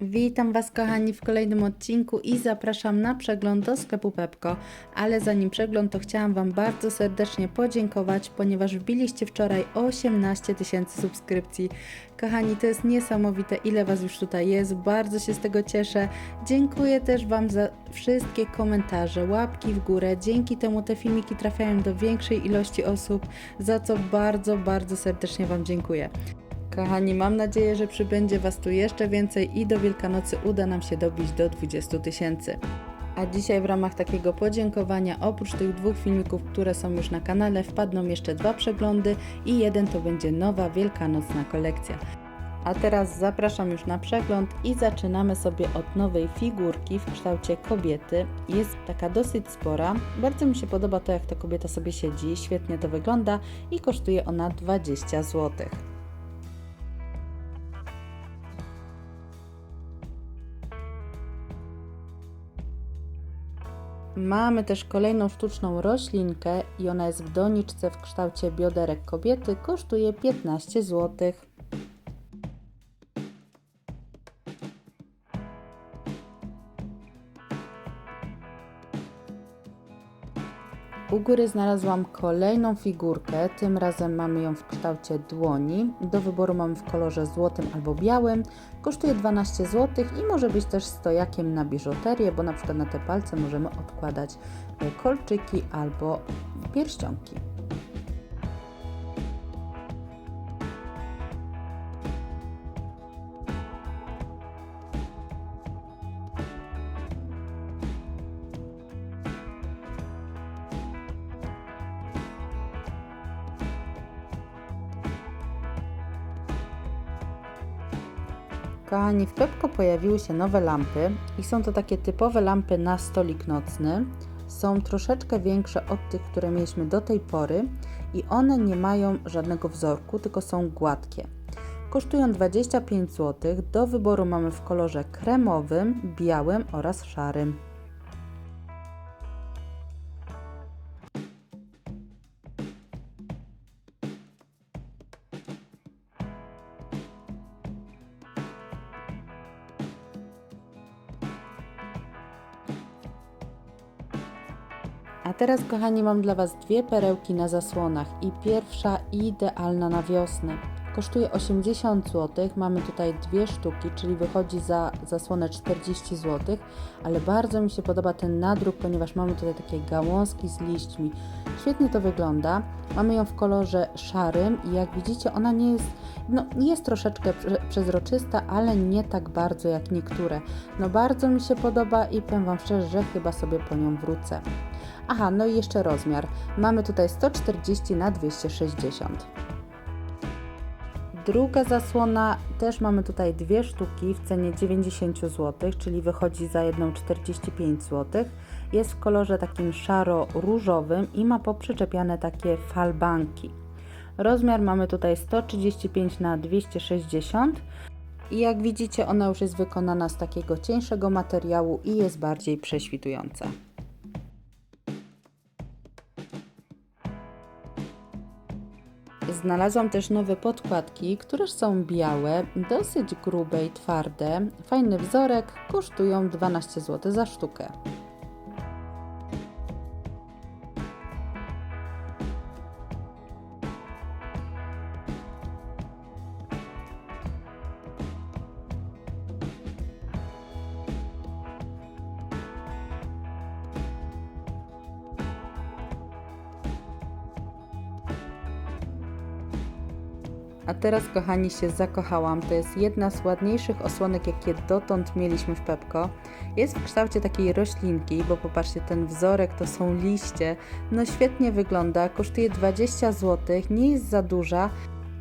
Witam Was kochani w kolejnym odcinku i zapraszam na przegląd do sklepu Pepko. Ale zanim przegląd, to chciałam Wam bardzo serdecznie podziękować, ponieważ wbiliście wczoraj 18 tysięcy subskrypcji. Kochani, to jest niesamowite, ile Was już tutaj jest. Bardzo się z tego cieszę. Dziękuję też Wam za wszystkie komentarze, łapki w górę. Dzięki temu te filmiki trafiają do większej ilości osób, za co bardzo, bardzo serdecznie Wam dziękuję. Kochani, mam nadzieję, że przybędzie Was tu jeszcze więcej i do Wielkanocy uda nam się dobić do 20 tysięcy. A dzisiaj w ramach takiego podziękowania, oprócz tych dwóch filmików, które są już na kanale, wpadną jeszcze dwa przeglądy i jeden to będzie nowa wielkanocna kolekcja. A teraz zapraszam już na przegląd i zaczynamy sobie od nowej figurki w kształcie kobiety. Jest taka dosyć spora. Bardzo mi się podoba to, jak ta kobieta sobie siedzi. Świetnie to wygląda i kosztuje ona 20 zł. Mamy też kolejną sztuczną roślinkę i ona jest w doniczce w kształcie bioderek kobiety. Kosztuje 15 zł. U góry znalazłam kolejną figurkę, tym razem mamy ją w kształcie dłoni. Do wyboru mamy w kolorze złotym albo białym. Kosztuje 12 zł i może być też stojakiem na biżuterię, bo na przykład na te palce możemy odkładać kolczyki albo pierścionki. Kochani, w Pepko pojawiły się nowe lampy i są to takie typowe lampy na stolik nocny. Są troszeczkę większe od tych, które mieliśmy do tej pory i one nie mają żadnego wzorku, tylko są gładkie. Kosztują 25 zł. Do wyboru mamy w kolorze kremowym, białym oraz szarym. A teraz, kochani, mam dla Was dwie perełki na zasłonach i pierwsza idealna na wiosnę. Kosztuje 80 zł, mamy tutaj dwie sztuki, czyli wychodzi za zasłonę 40 zł, ale bardzo mi się podoba ten nadruk, ponieważ mamy tutaj takie gałązki z liśćmi. Świetnie to wygląda. Mamy ją w kolorze szarym i jak widzicie ona nie jest, no jest troszeczkę prze- przezroczysta, ale nie tak bardzo jak niektóre. No bardzo mi się podoba i powiem Wam szczerze, że chyba sobie po nią wrócę. Aha, no i jeszcze rozmiar. Mamy tutaj 140 na 260. Druga zasłona, też mamy tutaj dwie sztuki w cenie 90 zł, czyli wychodzi za jedną 45 zł. Jest w kolorze takim szaro-różowym i ma poprzyczepiane takie falbanki. Rozmiar mamy tutaj 135 na 260 i jak widzicie ona już jest wykonana z takiego cieńszego materiału i jest bardziej prześwitująca. Znalazłam też nowe podkładki, które są białe, dosyć grube i twarde. Fajny wzorek, kosztują 12 zł za sztukę. A teraz, kochani, się zakochałam. To jest jedna z ładniejszych osłonek, jakie dotąd mieliśmy w Pepko. Jest w kształcie takiej roślinki, bo popatrzcie, ten wzorek to są liście. No świetnie wygląda, kosztuje 20 zł, nie jest za duża.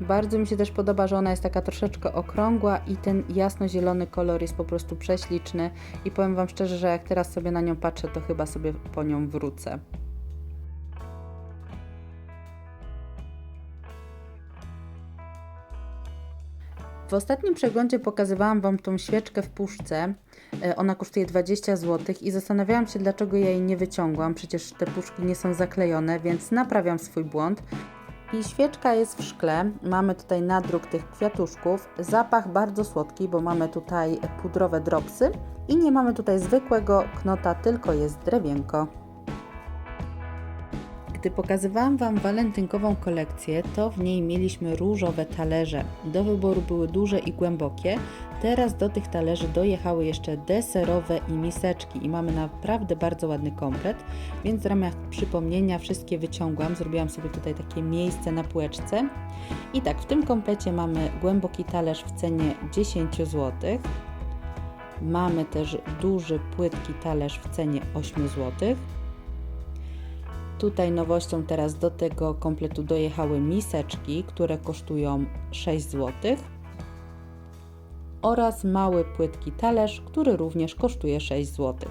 Bardzo mi się też podoba, że ona jest taka troszeczkę okrągła i ten jasno-zielony kolor jest po prostu prześliczny. I powiem Wam szczerze, że jak teraz sobie na nią patrzę, to chyba sobie po nią wrócę. W ostatnim przeglądzie pokazywałam Wam tą świeczkę w puszce. E, Ona kosztuje 20 zł i zastanawiałam się, dlaczego ja jej nie wyciągłam. Przecież te puszki nie są zaklejone, więc naprawiam swój błąd. I świeczka jest w szkle. Mamy tutaj nadruk tych kwiatuszków. Zapach bardzo słodki, bo mamy tutaj pudrowe dropsy. I nie mamy tutaj zwykłego knota, tylko jest drewienko. Gdy pokazywałam Wam walentynkową kolekcję, to w niej mieliśmy różowe talerze. Do wyboru były duże i głębokie. Teraz do tych talerzy dojechały jeszcze deserowe i miseczki i mamy naprawdę bardzo ładny komplet, więc w ramach przypomnienia wszystkie wyciągłam. Zrobiłam sobie tutaj takie miejsce na półeczce. I tak, w tym komplecie mamy głęboki talerz w cenie 10 zł. Mamy też duży, płytki talerz w cenie 8 zł. Tutaj nowością teraz do tego kompletu dojechały miseczki, które kosztują 6 zł. Oraz mały płytki talerz, który również kosztuje 6 zł.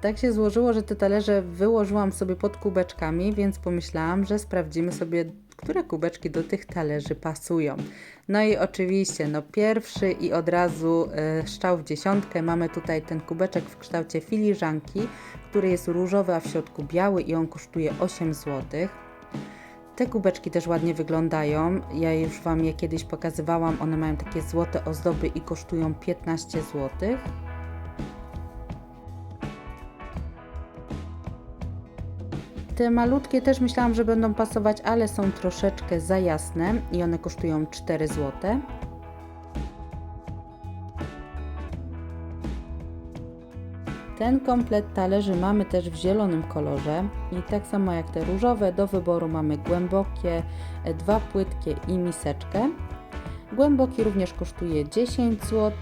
Tak się złożyło, że te talerze wyłożyłam sobie pod kubeczkami, więc pomyślałam, że sprawdzimy sobie, które kubeczki do tych talerzy pasują. No i oczywiście, no pierwszy i od razu y, szczał w dziesiątkę. Mamy tutaj ten kubeczek w kształcie filiżanki, który jest różowy, a w środku biały i on kosztuje 8 zł. Te kubeczki też ładnie wyglądają. Ja już Wam je kiedyś pokazywałam. One mają takie złote ozdoby i kosztują 15 zł. Te malutkie też myślałam, że będą pasować, ale są troszeczkę za jasne i one kosztują 4 zł. Ten komplet talerzy mamy też w zielonym kolorze i tak samo jak te różowe, do wyboru mamy głębokie, e, dwa płytkie i miseczkę. Głęboki również kosztuje 10 zł,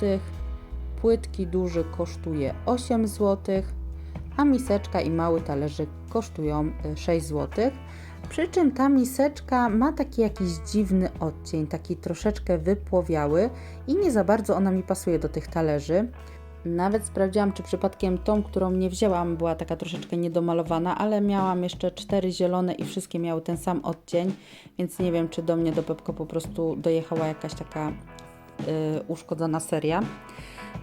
płytki duży kosztuje 8 zł, a miseczka i mały talerzyk kosztują 6 zł. Przy czym ta miseczka ma taki jakiś dziwny odcień, taki troszeczkę wypłowiały i nie za bardzo ona mi pasuje do tych talerzy. Nawet sprawdziłam, czy przypadkiem tą, którą nie wzięłam, była taka troszeczkę niedomalowana, ale miałam jeszcze cztery zielone i wszystkie miały ten sam odcień, więc nie wiem, czy do mnie do Pepko po prostu dojechała jakaś taka yy, uszkodzona seria.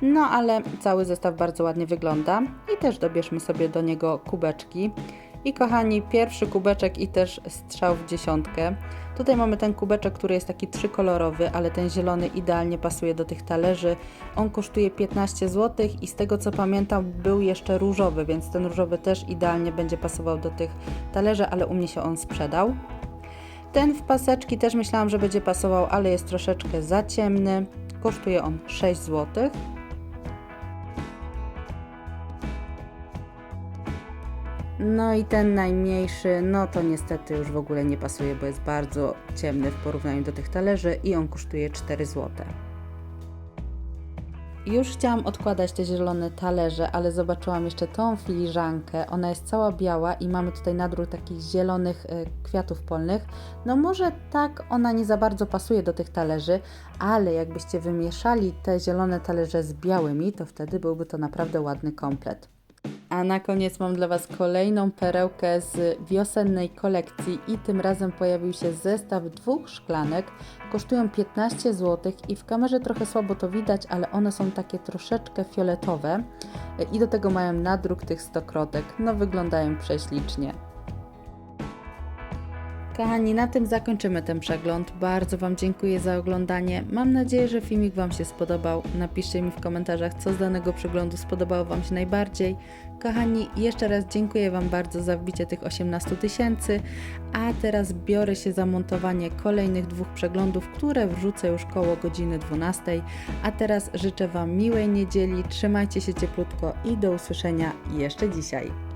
No ale cały zestaw bardzo ładnie wygląda i też dobierzmy sobie do niego kubeczki. I kochani, pierwszy kubeczek i też strzał w dziesiątkę. Tutaj mamy ten kubeczek, który jest taki trzykolorowy, ale ten zielony idealnie pasuje do tych talerzy. On kosztuje 15 zł i z tego co pamiętam był jeszcze różowy, więc ten różowy też idealnie będzie pasował do tych talerzy, ale u mnie się on sprzedał. Ten w paseczki też myślałam, że będzie pasował, ale jest troszeczkę za ciemny. Kosztuje on 6 zł. No i ten najmniejszy, no to niestety już w ogóle nie pasuje, bo jest bardzo ciemny w porównaniu do tych talerzy i on kosztuje 4 zł. Już chciałam odkładać te zielone talerze, ale zobaczyłam jeszcze tą filiżankę. Ona jest cała biała i mamy tutaj nadróg takich zielonych y, kwiatów polnych. No może tak ona nie za bardzo pasuje do tych talerzy, ale jakbyście wymieszali te zielone talerze z białymi, to wtedy byłby to naprawdę ładny komplet. A na koniec mam dla Was kolejną perełkę z wiosennej kolekcji i tym razem pojawił się zestaw dwóch szklanek. Kosztują 15 zł i w kamerze trochę słabo to widać, ale one są takie troszeczkę fioletowe i do tego mają nadruk tych stokrotek. No wyglądają prześlicznie. Kochani, na tym zakończymy ten przegląd. Bardzo Wam dziękuję za oglądanie. Mam nadzieję, że filmik Wam się spodobał. Napiszcie mi w komentarzach, co z danego przeglądu spodobało Wam się najbardziej. Kochani, jeszcze raz dziękuję Wam bardzo za wbicie tych 18 tysięcy, a teraz biorę się za montowanie kolejnych dwóch przeglądów, które wrzucę już koło godziny 12. A teraz życzę Wam miłej niedzieli, trzymajcie się cieplutko i do usłyszenia jeszcze dzisiaj.